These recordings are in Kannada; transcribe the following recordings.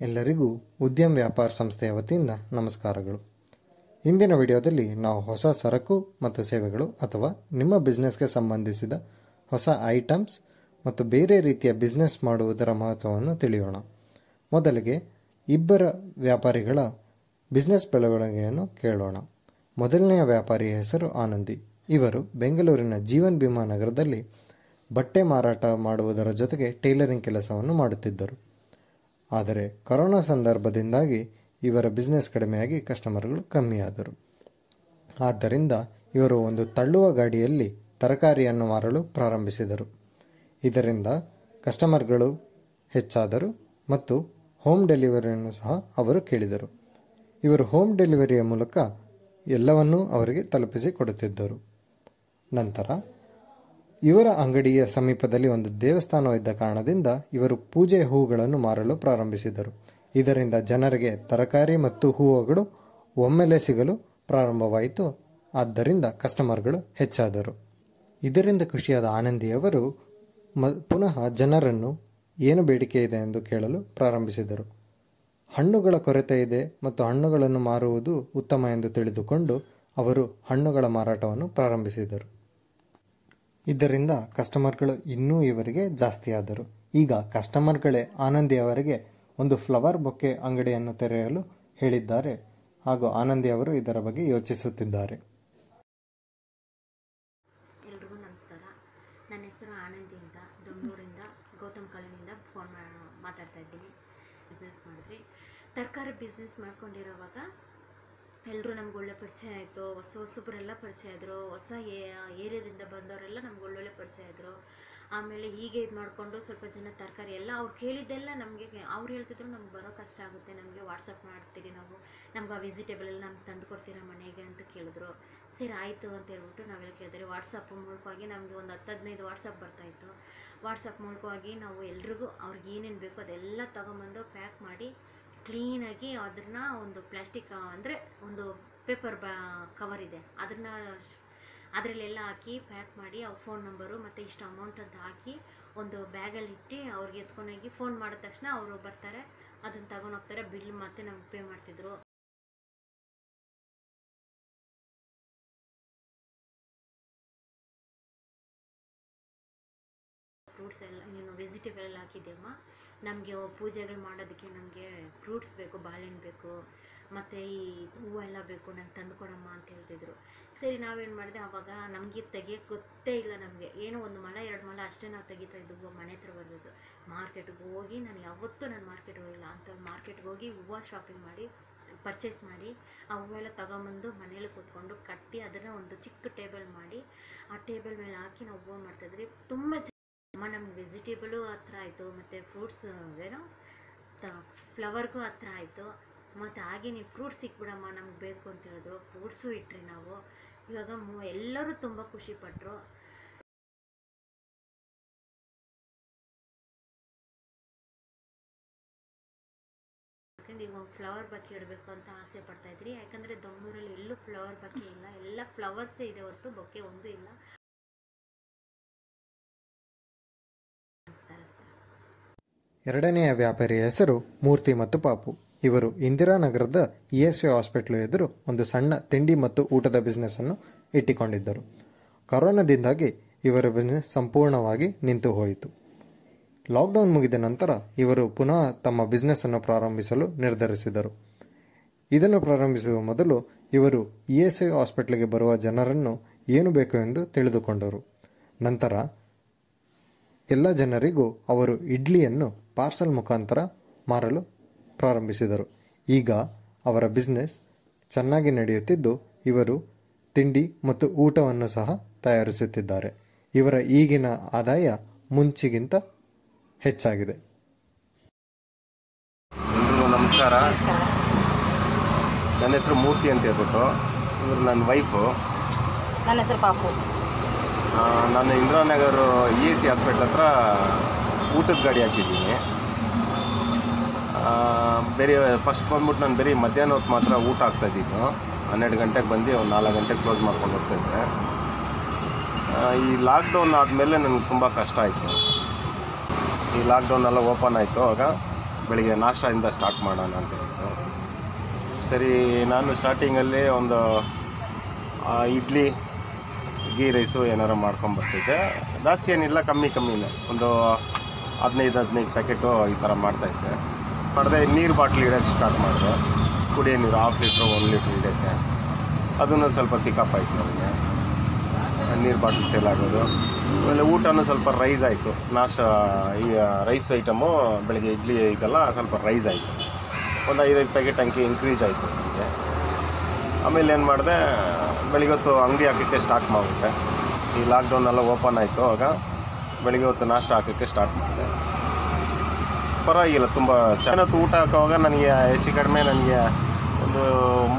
ಎಲ್ಲರಿಗೂ ಉದ್ಯಮ ವ್ಯಾಪಾರ ಸಂಸ್ಥೆಯ ವತಿಯಿಂದ ನಮಸ್ಕಾರಗಳು. ಇಂದಿನ ವಿಡಿಯೋದಲ್ಲಿ ನಾವು ಹೊಸ ಸರಕು ಮತ್ತು ಸೇವೆಗಳು ಅಥವಾ ನಿಮ್ಮ ಬಿಸ್ನೆಸ್ಗೆ ಸಂಬಂಧಿಸಿದ ಹೊಸ ಐಟಮ್ಸ್ ಮತ್ತು ಬೇರೆ ರೀತಿಯ ಬಿಸ್ನೆಸ್ ಮಾಡುವುದರ ಮಹತ್ವವನ್ನು ತಿಳಿಯೋಣ. ಮೊದಲಿಗೆ ಇಬ್ಬರ ವ್ಯಾಪಾರಿಗಳ ಬಿಸ್ನೆಸ್ ಬೆಳವಣಿಗೆಯನ್ನು ಕೇಳೋಣ. ಮೊದಲನೆಯ ವ್ಯಾಪಾರಿಯ ಹೆಸರು ಆನಂದಿ. ಇವರು ಬೆಂಗಳೂರಿನ ಜೀವನ್ ಭೀಮಾ ನಗರದಲ್ಲಿ ಬಟ್ಟೆ ಮಾರಾಟ ಮಾಡುವುದರ ಜೊತೆಗೆ ಟೈಲರಿಂಗ್ ಕೆಲಸವನ್ನು ಮಾಡುತ್ತಿದ್ದರು. ಆದರೆ ಕೊರೋನಾ ಸಂದರ್ಭದಿಂದಾಗಿ ಇವರ ಬಿಸ್ನೆಸ್ ಕಡಿಮೆಯಾಗಿ ಕಸ್ಟಮರ್ಗಳು ಕಮ್ಮಿಯಾದರು. ಆದ್ದರಿಂದ ಇವರು ಒಂದು ತಳ್ಳುವ ಗಾಡಿಯಲ್ಲಿ ತರಕಾರಿಯನ್ನು ಮಾರಲು ಪ್ರಾರಂಭಿಸಿದರು. ಇದರಿಂದ ಕಸ್ಟಮರ್ಗಳು ಹೆಚ್ಚಾದರು ಮತ್ತು ಹೋಮ್ ಡೆಲಿವರಿಯನ್ನು ಸಹ ಅವರು ಕೇಳಿದರು. ಇವರು ಹೋಮ್ ಡೆಲಿವರಿಯ ಮೂಲಕ ಎಲ್ಲವನ್ನೂ ಅವರಿಗೆ ತಲುಪಿಸಿ ಕೊಡುತ್ತಿದ್ದರು. ನಂತರ ಇವರ ಅಂಗಡಿಯ ಸಮೀಪದಲ್ಲಿ ಒಂದು ದೇವಸ್ಥಾನವಿದ್ದ ಕಾರಣದಿಂದ ಇವರು ಪೂಜೆ ಹೂಗಳನ್ನು ಮಾರಲು ಪ್ರಾರಂಭಿಸಿದರು. ಇದರಿಂದ ಜನರಿಗೆ ತರಕಾರಿ ಮತ್ತು ಹೂವುಗಳು ಒಮ್ಮೆಲೆ ಸಿಗಲು ಪ್ರಾರಂಭವಾಯಿತು. ಆದ್ದರಿಂದ ಕಸ್ಟಮರ್ಗಳು ಹೆಚ್ಚಾದರು. ಇದರಿಂದ ಖುಷಿಯಾದ ಆನಂದಿಯವರು ಮ, ಪುನಃ ಜನರನ್ನು ಏನು ಬೇಡಿಕೆ ಇದೆ ಎಂದು ಕೇಳಲು ಪ್ರಾರಂಭಿಸಿದರು. ಹಣ್ಣುಗಳ ಕೊರತೆ ಇದೆ ಮತ್ತು ಹಣ್ಣುಗಳನ್ನು ಮಾರುವುದು ಉತ್ತಮ ಎಂದು ತಿಳಿದುಕೊಂಡು ಅವರು ಹಣ್ಣುಗಳ ಮಾರಾಟವನ್ನು ಪ್ರಾರಂಭಿಸಿದರು. ಇದರಿಂದ ಕಸ್ಟಮರ್ಗಳು ಇನ್ನೂ ಇವರಿಗೆ ಜಾಸ್ತಿಯಾದರು. ಈಗ ಕಸ್ಟಮರ್ಗಳೇ ಆನಂದಿ ಅವರಿಗೆ ಒಂದು ಫ್ಲವರ್ ಬೊಕ್ಕೆ ಅಂಗಡಿಯನ್ನು ತೆರೆಯಲು ಹೇಳಿದ್ದಾರೆ. ಹಾಗೂ ಆನಂದಿ ಅವರು ಇದರ ಬಗ್ಗೆ ಯೋಚಿಸುತ್ತಿದ್ದಾರೆ. ಎಲ್ರಿಗೂ ನಮಸ್ಕಾರ. ನನ್ನ ಹೆಸರು ಆನಂದಿ ಅಂತ ದೊಮ್ಮೂರಿಂದ ಗೌತಮ್ ಕಾಲೋನಿಯಿಂದ ಫೋನ್ ಮಾತಾಡ್ತಾ ಇದ್ದೀನಿ. ಬಿಸ್ನೆಸ್ ಮಾಡಿದ್ರಿ. ತರಕಾರಿ ಬಿಸ್ನೆಸ್ ಮಾಡ್ಕೊಂಡಿರೋವಾಗ ಎಲ್ಲರೂ ನಮ್ಗೆ ಒಳ್ಳೆ ಪರಿಚಯ ಆಯಿತು. ಹೊಸ ಹೊಸಬ್ರೆಲ್ಲ ಪರಿಚಯ ಆದರು. ಹೊಸ ಏರಿಯಾದಿಂದ ಬಂದವರೆಲ್ಲ ನಮ್ಗೆ ಒಳ್ಳೊಳ್ಳೆ ಪರಿಚಯ ಆದರು. ಆಮೇಲೆ ಹೀಗೆ ಇದು ಮಾಡಿಕೊಂಡು ಸ್ವಲ್ಪ ಜನ ತರಕಾರಿ ಎಲ್ಲ ಅವ್ರು ಕೇಳಿದ್ದೆಲ್ಲ ನಮಗೆ ಅವ್ರು ಹೇಳ್ತಿದ್ರು ನಮ್ಗೆ ಬರೋ ಕಷ್ಟ ಆಗುತ್ತೆ. ನಮಗೆ ವಾಟ್ಸಪ್ ಮಾಡ್ತೀರಿ ನಾವು. ನಮ್ಗೆ ಆ ವೆಜಿಟೇಬಲ್ ಎಲ್ಲ ನಮ್ಗೆ ತಂದು ಕೊಡ್ತೀರಾ ಮನೆಗೆ ಅಂತ ಕೇಳಿದ್ರು. ಸರಿ ಆಯಿತು ಅಂತ ಹೇಳ್ಬಿಟ್ಟು ನಾವೆಲ್ಲ ಕೇಳಿದ್ರೆ ವಾಟ್ಸಪ್ ಮೂಲಕವಾಗಿ ನಮಗೆ ಒಂದು ಹತ್ತು ಹದಿನೈದು ವಾಟ್ಸಪ್ ಬರ್ತಾಯಿತ್ತು ವಾಟ್ಸಪ್ ಮೂಲಕವಾಗಿ ನಾವು ಎಲ್ರಿಗೂ ಅವ್ರಿಗೆ ಏನೇನು ಬೇಕೋ ಅದೆಲ್ಲ ತೊಗೊಂಬಂದು ಪ್ಯಾಕ್ ಮಾಡಿ ಕ್ಲೀನಾಗಿ ಅದನ್ನ ಒಂದು ಪ್ಲಾಸ್ಟಿಕ್, ಅಂದರೆ ಒಂದು ಪೇಪರ್ ಬ, ಕವರ್ ಇದೆ. ಅದನ್ನು ಅದರಲ್ಲೆಲ್ಲ ಹಾಕಿ ಪ್ಯಾಕ್ ಮಾಡಿ ಅವ್ರ ಫೋನ್ ನಂಬರು ಮತ್ತು ಇಷ್ಟು ಅಮೌಂಟ್ ಅಂತ ಹಾಕಿ ಒಂದು ಬ್ಯಾಗಲ್ಲಿ ಇಟ್ಟು ಅವ್ರಿಗೆ ಎತ್ಕೊಂಡೋಗಿ ಫೋನ್ ಮಾಡಿದ ತಕ್ಷಣ ಅವರು ಬರ್ತಾರೆ. ಅದನ್ನು ತಗೊಂಡೋಗ್ತಾರೆ ಬಿಲ್ ಮತ್ತೆ ನಮ್ಗೆ ಪೇ ಮಾಡ್ತಿದ್ರು. ಫ್ರೂಟ್ಸ್ ಎಲ್ಲ, ಏನು ವೆಜಿಟೇಬಲ್ ಎಲ್ಲ ಹಾಕಿದ್ದೆಮ್ಮ ನಮಗೆ ಪೂಜೆಗಳು ಮಾಡೋದಕ್ಕೆ ನಮಗೆ ಫ್ರೂಟ್ಸ್ ಬೇಕು, ಬಾಳೆಹಣ್ಣು ಬೇಕು, ಮತ್ತು ಈ ಹೂವೆಲ್ಲ ಬೇಕು, ನಂಗೆ ತಂದುಕೊಡಮ್ಮ ಅಂತ ಹೇಳ್ತಿದ್ರು. ಸರಿ, ನಾವೇನು ಮಾಡಿದೆ? ಆವಾಗ ನಮಗೆ ತೆಗಿಯೋಕೆ ಗೊತ್ತೇ ಇಲ್ಲ ನಮಗೆ. ಏನೋ ಒಂದು ಮಲ, ಎರಡು ಮಲ ಅಷ್ಟೇ ನಾವು ತೆಗಿತಾ ಇದ್ವು ಮನೆ ಹತ್ರ ಬರೋದು ಮಾರ್ಕೆಟ್ಗೆ ಹೋಗಿ ನಾನು ಯಾವತ್ತೂ ನಾನು ಮಾರ್ಕೆಟ್ಗೆ ಹೋಗಿಲ್ಲ. ಅಂತ ಮಾರ್ಕೆಟ್ಗೆ ಹೋಗಿ ಹೂವು ಶಾಪಿಂಗ್ ಮಾಡಿ ಪರ್ಚೇಸ್ ಮಾಡಿ, ಆ ಹೂವೆಲ್ಲ ತಗೊಂಬಂದು ಮನೇಲಿ ಕೂತ್ಕೊಂಡು ಕಟ್ಟಿ ಅದನ್ನು ಒಂದು ಚಿಕ್ಕ ಟೇಬಲ್ ಮಾಡಿ, ಆ ಟೇಬಲ್ ಮೇಲೆ ಹಾಕಿ ನಾವು ಹೂವು ಮಾಡ್ತಾಯಿದ್ರಿ ತುಂಬ ನಮ್ಗೆ ವೆಜಿಟೇಬಲು ಹತ್ರ ಆಯಿತು, ಮತ್ತು ಫ್ರೂಟ್ಸ್ ಏನೋ, ತ ಫ್ಲವರ್ಗೂ ಹತ್ರ ಆಯಿತು. ಮತ್ತು ಹಾಗೆ ನೀವು ಫ್ರೂಟ್ಸ್ ಸಿಕ್ಬಿಡಮ್ಮ, ನಮ್ಗೆ ಬೇಕು ಅಂತ ಹೇಳಿದ್ರು. ಫ್ರೂಟ್ಸು ಇಟ್ರಿ ನಾವು. ಇವಾಗ ಎಲ್ಲರೂ ತುಂಬ ಖುಷಿಪಟ್ಟರು ಈಗ ಒಂದು ಫ್ಲವರ್ ಬಕ್ಕೆ ಇಡಬೇಕು ಅಂತ ಆಸೆ ಪಡ್ತಾ ಇದ್ರಿ. ಯಾಕಂದರೆ ದೊಮ್ಮೂರಲ್ಲಿ ಎಲ್ಲೂ ಫ್ಲವರ್ ಬಕ್ಕೆ ಇಲ್ಲ. ಎಲ್ಲ ಫ್ಲವರ್ಸೇ ಇದೆ ಹೊರತು ಬೊಕ್ಕೆ ಒಂದು ಇಲ್ಲ. ಎರಡನೆಯ ವ್ಯಾಪಾರಿಯ ಹೆಸರು ಮೂರ್ತಿ ಮತ್ತು ಪಾಪು. ಇವರು ಇಂದಿರಾನಗರದ ಇ ಎಸ್ ವಿ ಹಾಸ್ಪಿಟಲ್ ಎದುರು ಒಂದು ಸಣ್ಣ ತಿಂಡಿ ಮತ್ತು ಊಟದ ಬಿಸ್ನೆಸ್ ಅನ್ನು ಇಟ್ಟುಕೊಂಡಿದ್ದರು. ಕೊರೋನಾದಿಂದಾಗಿ ಇವರ ಬಿಸ್ನೆಸ್ ಸಂಪೂರ್ಣವಾಗಿ ನಿಂತು ಹೋಯಿತು. ಲಾಕ್ಡೌನ್ ಮುಗಿದ ನಂತರ ಇವರು ಪುನಃ ತಮ್ಮ ಬಿಸ್ನೆಸ್ ಅನ್ನು ಪ್ರಾರಂಭಿಸಲು ನಿರ್ಧರಿಸಿದರು. ಇದನ್ನು ಪ್ರಾರಂಭಿಸುವ ಮೊದಲು ಇವರು ಇ ಎಸ್ ಐ ಹಾಸ್ಪಿಟ್ಲಿಗೆ ಬರುವ ಜನರನ್ನು ಏನು ಬೇಕು ಎಂದು ತಿಳಿದುಕೊಂಡರು. ನಂತರ ಎಲ್ಲ ಜನರಿಗೂ ಅವರು ಇಡ್ಲಿಯನ್ನು ಪಾರ್ಸಲ್ ಮುಖಾಂತರ ಮಾರಲು ಪ್ರಾರಂಭಿಸಿದರು. ಈಗ ಅವರ ಬಿಸ್ನೆಸ್ ಚೆನ್ನಾಗಿ ನಡೆಯುತ್ತಿದ್ದು ಇವರು ತಿಂಡಿ ಮತ್ತು ಊಟವನ್ನು ಸಹ ತಯಾರಿಸುತ್ತಿದ್ದಾರೆ. ಇವರ ಈಗಿನ ಆದಾಯ ಮುಂಚಿಗಿಂತ ಹೆಚ್ಚಾಗಿದೆ. ಎಲ್ರಿಗೂ ನಮಸ್ಕಾರ. ನನ್ನ ಹೆಸರು ಮೂರ್ತಿ ಅಂತ ಹೇಳ್ಬಿಟ್ಟು. ಇವರು ನನ್ನ ವೈಫು ನನ್ನ ಹೆಸರು ಪಾಪು. ನಾನು Indiranagar E A C hospital ಹತ್ರ ಊಟದ ಗಾಡಿ ಹಾಕಿದ್ದೀನಿ. ಬೇರೆ ಫಸ್ಟ್ ಬಂದ್ಬಿಟ್ಟು ನಾನು ಬರೀ ಮಧ್ಯಾಹ್ನ ಹೊತ್ತು ಮಾತ್ರ ಊಟ ಆಗ್ತಾಯಿದ್ದಿದ್ದು ಹನ್ನೆರಡು ಗಂಟೆಗೆ ಬಂದು ಒಂದು ನಾಲ್ಕು ಗಂಟೆಗೆ ಕ್ಲೋಸ್ ಮಾಡ್ಕೊಂಡು ಹೋಗ್ತಾಯಿದ್ದೆ ಈ ಲಾಕ್ಡೌನ್ ಆದಮೇಲೆ ನನಗೆ ತುಂಬ ಕಷ್ಟ ಆಯಿತು. ಈ ಲಾಕ್ಡೌನ್ ಎಲ್ಲ ಓಪನ್ ಆಯಿತು, ಆಗ ಬೆಳಿಗ್ಗೆ ನಾಷ್ಟದಿಂದ ಸ್ಟಾರ್ಟ್ ಮಾಡೋಣ ಅಂತ ಹೇಳಿದ್ರು ಸರಿ, ನಾನು ಸ್ಟಾರ್ಟಿಂಗಲ್ಲಿ ಒಂದು ಇಡ್ಲಿ ಗೀ ರೈಸು ಏನಾರು ಮಾಡ್ಕೊಂಬರ್ತಿದ್ದೆ ಜಾಸ್ತಿ ಏನಿಲ್ಲ, ಕಮ್ಮಿ ಕಮ್ಮಿನೇ. ಒಂದು ಹದಿನೈದು ಹದಿನೈದು ಪ್ಯಾಕೆಟು ಈ ಥರ ಮಾಡ್ತಾಯಿದ್ದೆ ಮಾಡಿದೆ, ನೀರು ಬಾಟ್ಲ್ ಇಡೋಕ್ಕೆ ಸ್ಟಾರ್ಟ್ ಮಾಡಿದೆ. ಕುಡಿಯೋ ನೀರು ಹಾಫ್ ಲೀಟ್ರು ಒನ್ ಲೀಟ್ರ್ ಇಡೋಕ್ಕೆ ಅದನ್ನು ಸ್ವಲ್ಪ ಪಿಕಪ್ ಆಯಿತು ನನಗೆ ನೀರು ಬಾಟ್ಲ್ ಸೇಲ್ ಆಗೋದು. ಆಮೇಲೆ ಊಟನೂ ಸ್ವಲ್ಪ ರೈಸ್ ಆಯಿತು. ನಾಷ್ಟ, ಈ ರೈಸ್ ಐಟಮು ಬೆಳಗ್ಗೆ ಇಡ್ಲಿ ಇದೆಲ್ಲ ಸ್ವಲ್ಪ ರೈಸ್ ಆಯಿತು. ಒಂದು ಐದೈದು ಪ್ಯಾಕೆಟ್ ಅಂಕಿ ಇನ್ಕ್ರೀಸ್ ಆಯಿತು ನನಗೆ ಆಮೇಲೆ ಏನು ಮಾಡಿದೆ ಬೆಳಿಗ್ಗೆ ಹೊತ್ತು ಅಂಗಡಿ ಹಾಕೋಕ್ಕೆ ಸ್ಟಾರ್ಟ್ ಮಾಡಿಬಿಟ್ಟೆ. ಈ ಲಾಕ್ಡೌನ್ ಎಲ್ಲ ಓಪನ್ ಆಯಿತು ಆಗ ಬೆಳಿಗ್ಗೆ ಹೊತ್ತು ನಾಷ್ಟ ಹಾಕೋಕ್ಕೆ ಸ್ಟಾರ್ಟ್ ಮಾಡಿದೆ. ಪರವಾಗಿಲ್ಲ, ತುಂಬ ಚೆನ್ನಾಗಿ ಊಟ ಹಾಕೋವಾಗ ನನಗೆ ಹೆಚ್ಚು ಕಡಿಮೆ ನನಗೆ ಒಂದು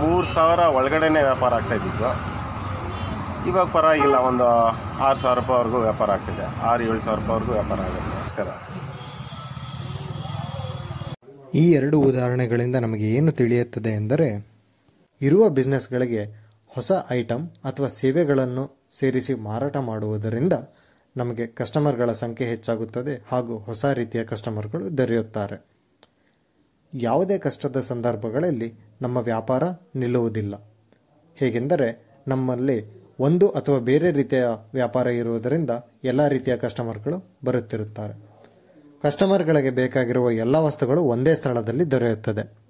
ಮೂರು ಸಾವಿರ ಒಳಗಡೆನೇ ವ್ಯಾಪಾರ ಆಗ್ತಾಯಿದ್ದಿದ್ದು ಇವಾಗ ಪರವಾಗಿಲ್ಲ, ಒಂದು ಆರು ಸಾವಿರ ರೂಪಾಯಿವರೆಗೂ ವ್ಯಾಪಾರ ಆಗ್ತಿದೆ ಆರು ಏಳು ಸಾವಿರ ರೂಪಾಯಿವರೆಗೂ ವ್ಯಾಪಾರ ಆಗುತ್ತೆ. ನಮಸ್ಕಾರ. ಈ ಎರಡು ಉದಾಹರಣೆಗಳಿಂದ ನಮಗೆ ಏನು ತಿಳಿಯುತ್ತದೆ ಎಂದರೆ ಇರುವ ಬಿಸ್ನೆಸ್ಗಳಿಗೆ ಹೊಸ ಐಟಮ್ ಅಥವಾ ಸೇವೆಗಳನ್ನು ಸೇರಿಸಿ ಮಾರಾಟ ಮಾಡುವುದರಿಂದ ನಮಗೆ ಕಸ್ಟಮರ್ಗಳ ಸಂಖ್ಯೆ ಹೆಚ್ಚಾಗುತ್ತದೆ ಹಾಗೂ ಹೊಸ ರೀತಿಯ ಕಸ್ಟಮರ್ಗಳು ದೊರೆಯುತ್ತಾರೆ. ಯಾವುದೇ ಕಷ್ಟದ ಸಂದರ್ಭಗಳಲ್ಲಿ ನಮ್ಮ ವ್ಯಾಪಾರ ನಿಲ್ಲುವುದಿಲ್ಲ. ಹೇಗೆಂದರೆ ನಮ್ಮಲ್ಲಿ ಒಂದು ಅಥವಾ ಬೇರೆ ರೀತಿಯ ವ್ಯಾಪಾರ ಇರುವುದರಿಂದ ಎಲ್ಲ ರೀತಿಯ ಕಸ್ಟಮರ್ಗಳು ಬರುತ್ತಿರುತ್ತಾರೆ. ಕಸ್ಟಮರ್ಗಳಿಗೆ ಬೇಕಾಗಿರುವ ಎಲ್ಲ ವಸ್ತುಗಳು ಒಂದೇ ಸ್ಥಳದಲ್ಲಿ ದೊರೆಯುತ್ತದೆ.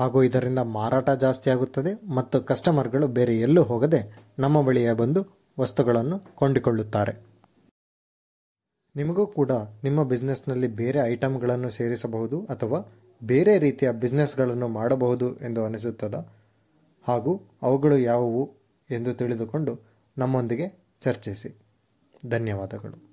ಹಾಗೂ ಇದರಿಂದ ಮಾರಾಟ ಜಾಸ್ತಿ ಆಗುತ್ತದೆ ಮತ್ತು ಕಸ್ಟಮರ್ಗಳು ಬೇರೆ ಎಲ್ಲೂ ಹೋಗದೆ ನಮ್ಮ ಬಳಿಯ ಬಂದು ವಸ್ತುಗಳನ್ನು ಕೊಂಡುಕೊಳ್ಳುತ್ತಾರೆ. ನಿಮಗೂ ಕೂಡ ನಿಮ್ಮ ಬಿಸ್ನೆಸ್ನಲ್ಲಿ ಬೇರೆ ಐಟಮ್ಗಳನ್ನು ಸೇರಿಸಬಹುದು ಅಥವಾ ಬೇರೆ ರೀತಿಯ ಬಿಸ್ನೆಸ್ಗಳನ್ನು ಮಾಡಬಹುದು ಎಂದು ಅನಿಸುತ್ತದ? ಹಾಗೂ ಅವುಗಳು ಯಾವುವು ಎಂದು ತಿಳಿದುಕೊಂಡು ನಮ್ಮೊಂದಿಗೆ ಚರ್ಚಿಸಿ. ಧನ್ಯವಾದಗಳು.